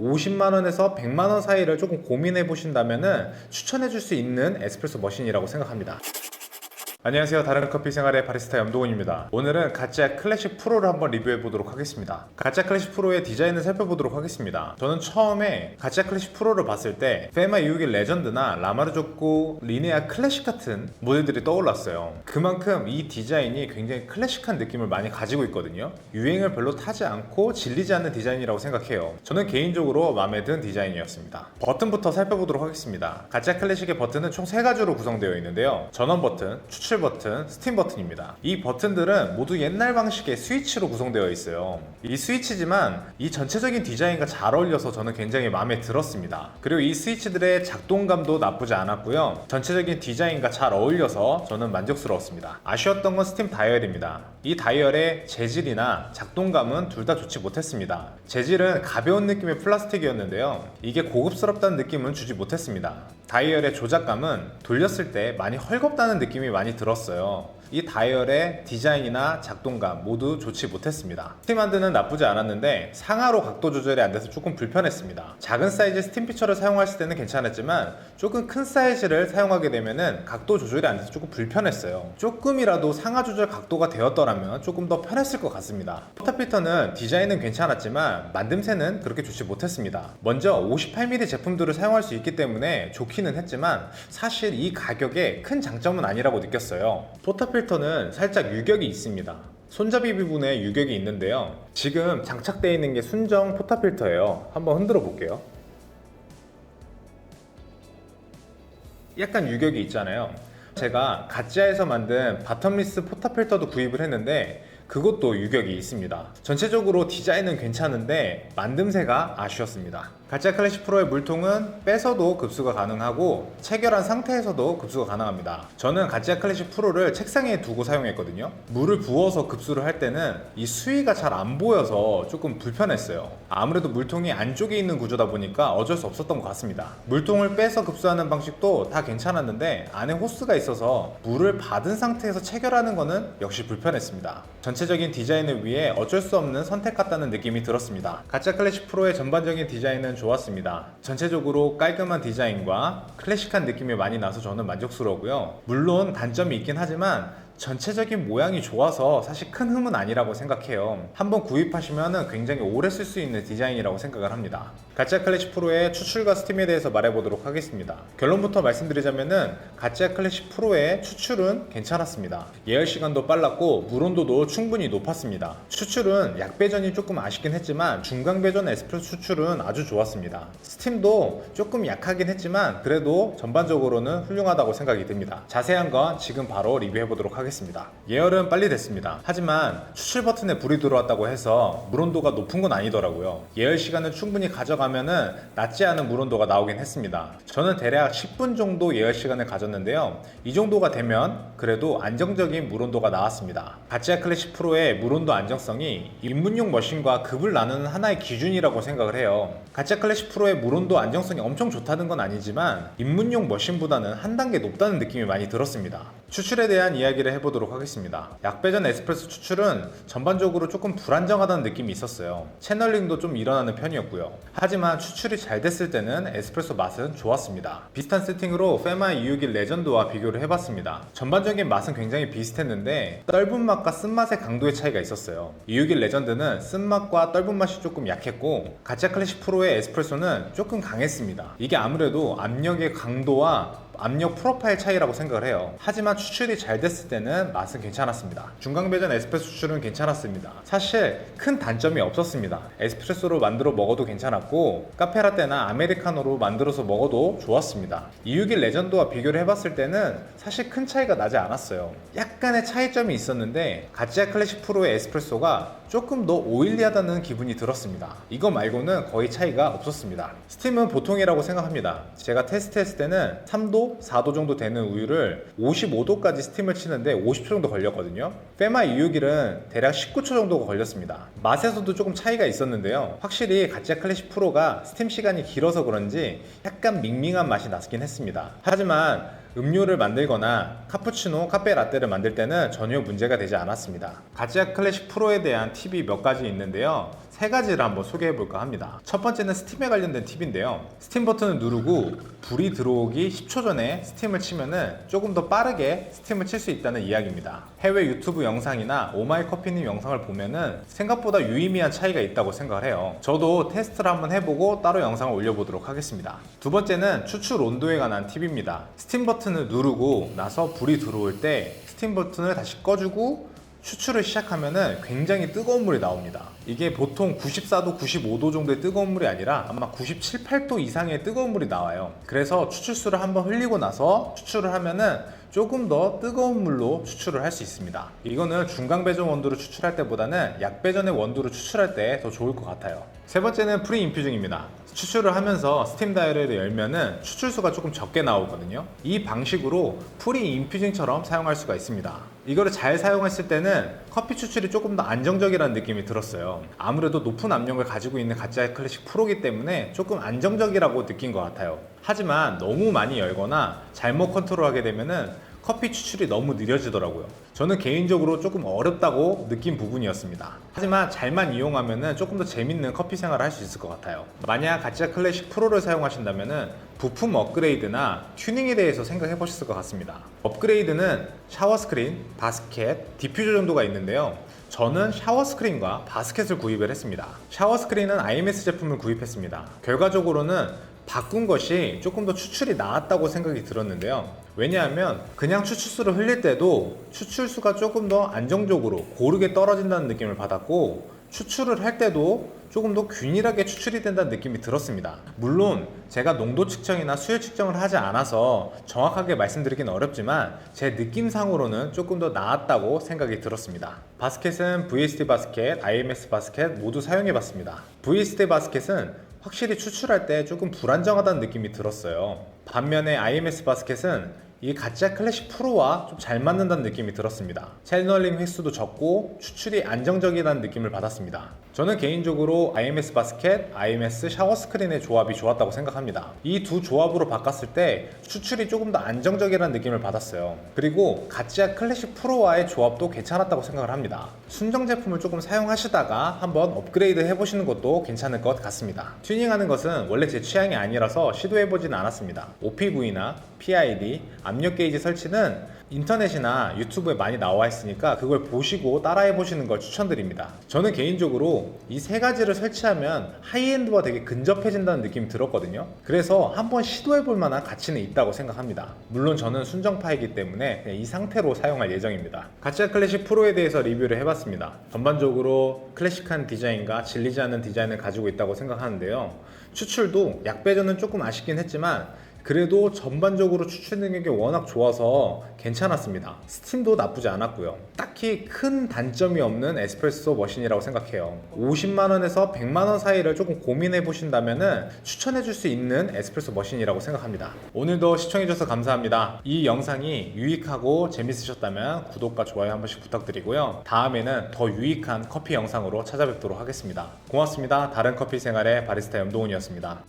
50만 원에서 100만 원 사이를 조금 고민해 보신다면 추천해 줄 수 있는 에스프레소 머신이라고 생각합니다. 안녕하세요. 다른 커피 생활의 바리스타 염동훈입니다. 오늘은 가짜 클래식 프로를 한번 리뷰해 보도록 하겠습니다. 가짜 클래식 프로의 디자인을 살펴보도록 하겠습니다. 저는 처음에 가짜 클래식 프로를 봤을 때 페마 261 레전드나 라마르조코 리네아 클래식 같은 모델들이 떠올랐어요. 그만큼 이 디자인이 굉장히 클래식한 느낌을 많이 가지고 있거든요. 유행을 별로 타지 않고 질리지 않는 디자인이라고 생각해요. 저는 개인적으로 마음에 든 디자인이었습니다. 버튼부터 살펴보도록 하겠습니다. 가짜 클래식의 버튼은 총세 가지로 구성되어 있는데요. 전원 버튼, 추출 버튼, 스팀 버튼입니다. 이 버튼들은 모두 옛날 방식의 스위치로 구성되어 있어요. 이 스위치지만 이 전체적인 디자인과 잘 어울려서 저는 굉장히 마음에 들었습니다. 그리고 이 스위치들의 작동감도 나쁘지 않았고요. 전체적인 디자인과 잘 어울려서 저는 만족스러웠습니다. 아쉬웠던 건 스팀 다이얼입니다. 이 다이얼의 재질이나 작동감은 둘 다 좋지 못했습니다. 재질은 가벼운 느낌의 플라스틱이었는데요. 이게 고급스럽다는 느낌은 주지 못했습니다. 다이얼의 조작감은 돌렸을 때 많이 헐겁다는 느낌이 많이 들었어요. 이 다이얼의 디자인이나 작동감 모두 좋지 못했습니다. 스팀하드는 나쁘지 않았는데 상하로 각도 조절이 안 돼서 조금 불편했습니다. 작은 사이즈 스팀 피처를 사용하실 때는 괜찮았지만 조금 큰 사이즈를 사용하게 되면은 각도 조절이 안 돼서 조금 불편했어요. 조금이라도 상하 조절 각도가 되었더라 면 조금 더 편했을 것 같습니다. 포탑 필터는 디자인은 괜찮았지만 만듦새는 그렇게 좋지 못했습니다. 먼저 58mm 제품들을 사용할 수 있기 때문에 좋기는 했지만 사실 이 가격에 큰 장점은 아니라고 느꼈어요. 포탑 필터는 살짝 유격이 있습니다. 손잡이 부분에 유격이 있는데요. 지금 장착되어 있는 게 순정 포탑 필터예요. 한번 흔들어 볼게요. 약간 유격이 있잖아요. 제가 가짜에서 만든 바텀리스 포탑 필터도 구입을 했는데 그것도 유격이 있습니다. 전체적으로 디자인은 괜찮은데 만듦새가 아쉬웠습니다. 가짜 클래식 프로의 물통은 빼서도 급수가 가능하고 체결한 상태에서도 급수가 가능합니다. 저는 가짜 클래식 프로를 책상에 두고 사용했거든요. 물을 부어서 급수를 할 때는 이 수위가 잘 안 보여서 조금 불편했어요. 아무래도 물통이 안쪽에 있는 구조다 보니까 어쩔 수 없었던 것 같습니다. 물통을 빼서 급수하는 방식도 다 괜찮았는데 안에 호스가 있어서 물을 받은 상태에서 체결하는 거는 역시 불편했습니다. 전체적인 디자인을 위해 어쩔 수 없는 선택 같다는 느낌이 들었습니다. 가짜 클래식 프로의 전반적인 디자인은 좋았습니다. 전체적으로 깔끔한 디자인과 클래식한 느낌이 많이 나서 저는 만족스러우고요. 물론 단점이 있긴 하지만 전체적인 모양이 좋아서 사실 큰 흠은 아니라고 생각해요. 한번 구입하시면 굉장히 오래 쓸 수 있는 디자인이라고 생각을 합니다. 가짜 클래식 프로의 추출과 스팀에 대해서 말해보도록 하겠습니다. 결론부터 말씀드리자면은 가짜 클래식 프로의 추출은 괜찮았습니다. 예열 시간도 빨랐고 물 온도도 충분히 높았습니다. 추출은 약 배전이 조금 아쉽긴 했지만 중강 배전 에스프레소 추출은 아주 좋았습니다. 스팀도 조금 약하긴 했지만 그래도 전반적으로는 훌륭하다고 생각이 듭니다. 자세한 건 지금 바로 리뷰해 보도록 하겠습니다. 예열은 빨리 됐습니다. 하지만 추출 버튼에 불이 들어왔다고 해서 물 온도가 높은 건 아니더라고요. 예열 시간을 충분히 가져가면 은 낮지 않은 물 온도가 나오긴 했습니다. 저는 대략 10분 정도 예열 시간을 가졌는데요. 이 정도가 되면 그래도 안정적인 물 온도가 나왔습니다. 가치아 클래식 프로의 물 온도 안정성이 입문용 머신과 급을 나누는 하나의 기준이라고 생각을 해요. 가치아 클래식 프로의 물 온도 안정성이 엄청 좋다는 건 아니지만 입문용 머신보다는 한 단계 높다는 느낌이 많이 들었습니다. 추출에 대한 이야기를 해보도록 하겠습니다. 약배전 에스프레소 추출은 전반적으로 조금 불안정하다는 느낌이 있었어요. 채널링도 좀 일어나는 편이었고요. 하지만 추출이 잘 됐을 때는 에스프레소 맛은 좋았습니다. 비슷한 세팅으로 페마 261 레전드와 비교를 해봤습니다. 전반적인 맛은 굉장히 비슷했는데 떫은 맛과 쓴맛의 강도의 차이가 있었어요. 261 레전드는 쓴맛과 떫은 맛이 조금 약했고 가짜 클래식 프로의 에스프레소는 조금 강했습니다. 이게 아무래도 압력의 강도와 압력 프로파일 차이라고 생각을 해요. 하지만 추출이 잘 됐을 때는 맛은 괜찮았습니다. 중강배전 에스프레소 추출은 괜찮았습니다. 사실 큰 단점이 없었습니다. 에스프레소로 만들어 먹어도 괜찮았고 카페라떼나 아메리카노로 만들어서 먹어도 좋았습니다. 261 레전드와 비교를 해봤을 때는 사실 큰 차이가 나지 않았어요. 약간의 차이점이 있었는데 가치아 클래식 프로의 에스프레소가 조금 더 오일리하다는 기분이 들었습니다. 이거 말고는 거의 차이가 없었습니다. 스팀은 보통이라고 생각합니다. 제가 테스트했을 때는 3도, 4도 정도 되는 우유를 55도까지 스팀을 치는데 50초 정도 걸렸거든요. 페마 261은 대략 19초 정도가 걸렸습니다. 맛에서도 조금 차이가 있었는데요. 확실히 가짜 클래식 프로가 스팀 시간이 길어서 그런지 약간 밍밍한 맛이 났긴 했습니다. 하지만 음료를 만들거나 카푸치노, 카페 라떼를 만들 때는 전혀 문제가 되지 않았습니다. 가치아 클래식 프로에 대한 팁이 몇 가지 있는데요. 세 가지를 한번 소개해 볼까 합니다. 첫 번째는 스팀에 관련된 팁인데요. 스팀 버튼을 누르고 불이 들어오기 10초 전에 스팀을 치면은 조금 더 빠르게 스팀을 칠 수 있다는 이야기입니다. 해외 유튜브 영상이나 오마이 커피님 영상을 보면은 생각보다 유의미한 차이가 있다고 생각을 해요. 저도 테스트를 한번 해보고 따로 영상을 올려보도록 하겠습니다. 두 번째는 추출 온도에 관한 팁입니다. 스팀 버튼을 누르고 나서 불이 들어올 때 스팀 버튼을 다시 꺼주고 추출을 시작하면은 굉장히 뜨거운 물이 나옵니다. 이게 보통 94도, 95도 정도의 뜨거운 물이 아니라 아마 97, 8도 이상의 뜨거운 물이 나와요. 그래서 추출수를 한번 흘리고 나서 추출을 하면은 조금 더 뜨거운 물로 추출을 할 수 있습니다. 이거는 중강 배전 원두로 추출할 때보다는 약 배전의 원두로 추출할 때 더 좋을 것 같아요. 세 번째는 프리 인퓨징입니다. 추출을 하면서 스팀 다이얼을 열면은 추출수가 조금 적게 나오거든요. 이 방식으로 프리 인퓨징처럼 사용할 수가 있습니다. 이거를 잘 사용했을 때는 커피 추출이 조금 더 안정적이라는 느낌이 들었어요. 아무래도 높은 압력을 가지고 있는 가짜 클래식 프로기 때문에 조금 안정적이라고 느낀 것 같아요. 하지만 너무 많이 열거나 잘못 컨트롤하게 되면은 커피 추출이 너무 느려지더라고요. 저는 개인적으로 조금 어렵다고 느낀 부분이었습니다. 하지만 잘만 이용하면 조금 더 재밌는 커피 생활을 할 수 있을 것 같아요. 만약 가짜 클래식 프로를 사용하신다면 부품 업그레이드나 튜닝에 대해서 생각해 보셨을 것 같습니다. 업그레이드는 샤워 스크린, 바스켓, 디퓨저 정도가 있는데요. 저는 샤워 스크린과 바스켓을 구입을 했습니다. 샤워 스크린은 IMS 제품을 구입했습니다. 결과적으로는 바꾼 것이 조금 더 추출이 나았다고 생각이 들었는데요. 왜냐하면 그냥 추출수를 흘릴 때도 추출수가 조금 더 안정적으로 고르게 떨어진다는 느낌을 받았고 추출을 할 때도 조금 더 균일하게 추출이 된다는 느낌이 들었습니다. 물론 제가 농도 측정이나 수율 측정을 하지 않아서 정확하게 말씀드리기는 어렵지만 제 느낌상으로는 조금 더 나았다고 생각이 들었습니다. 바스켓은 VST 바스켓, IMS 바스켓 모두 사용해 봤습니다. VST 바스켓은 확실히 추출할 때 조금 불안정하다는 느낌이 들었어요. 반면에 IMS 바스켓은 이 가짜 클래식 프로와 좀 잘 맞는다는 느낌이 들었습니다. 채널링 횟수도 적고 추출이 안정적이라는 느낌을 받았습니다. 저는 개인적으로 IMS 바스켓, IMS 샤워 스크린의 조합이 좋았다고 생각합니다. 이 두 조합으로 바꿨을 때 추출이 조금 더 안정적이라는 느낌을 받았어요. 그리고 가짜 클래식 프로와의 조합도 괜찮았다고 생각을 합니다. 순정 제품을 조금 사용하시다가 한번 업그레이드 해보시는 것도 괜찮을 것 같습니다. 튜닝하는 것은 원래 제 취향이 아니라서 시도해보지는 않았습니다. OPV나 PID, 압력 게이지 설치는 인터넷이나 유튜브에 많이 나와 있으니까 그걸 보시고 따라해 보시는 걸 추천드립니다. 저는 개인적으로 이 세 가지를 설치하면 하이엔드와 되게 근접해진다는 느낌이 들었거든요. 그래서 한번 시도해 볼 만한 가치는 있다고 생각합니다. 물론 저는 순정파이기 때문에 이 상태로 사용할 예정입니다. 가짜 클래식 프로에 대해서 리뷰를 해봤습니다. 전반적으로 클래식한 디자인과 질리지 않는 디자인을 가지고 있다고 생각하는데요. 추출도 약 배전은 조금 아쉽긴 했지만 그래도 전반적으로 추출 능력이 워낙 좋아서 괜찮았습니다. 스팀도 나쁘지 않았고요. 딱히 큰 단점이 없는 에스프레소 머신이라고 생각해요. 50만원에서 100만원 사이를 조금 고민해 보신다면 추천해 줄 수 있는 에스프레소 머신이라고 생각합니다. 오늘도 시청해 주셔서 감사합니다. 이 영상이 유익하고 재밌으셨다면 구독과 좋아요 한 번씩 부탁드리고요. 다음에는 더 유익한 커피 영상으로 찾아뵙도록 하겠습니다. 고맙습니다. 다른 커피 생활의 바리스타 염동훈이었습니다.